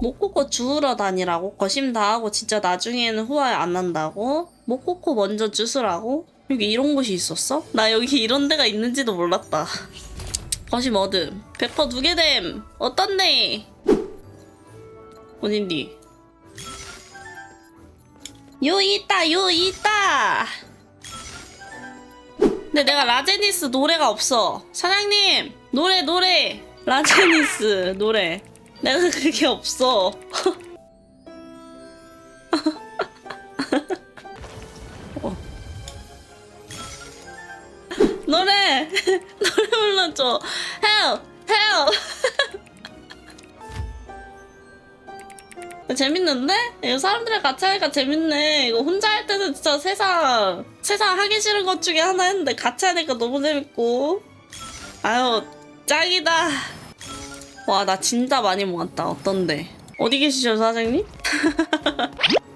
목코코 주우러 다니라고? 거심 다 하고 진짜 나중에는 후회 안 난다고? 목코코 먼저 주스라고? 여기 이런 곳이 있었어? 나 여기 이런 데가 있는지도 몰랐다. 거심 두개 됨. 어떻네? 어딘디? 요 있다 요 있다 근데 내가 라제니스 노래가 없어 사장님 노래 노래 라제니스 노래 내가 그게 없어 어. 노래 노래 불러줘 help help 재밌는데? 이거 사람들이랑 같이 하니까 재밌네. 이거 혼자 할 때는 진짜 세상, 세상 하기 싫은 것 중에 하나였는데 같이 하니까 너무 재밌고. 아유, 짱이다. 와, 나 진짜 많이 모았다. 어떤데? 어디 계시죠, 사장님?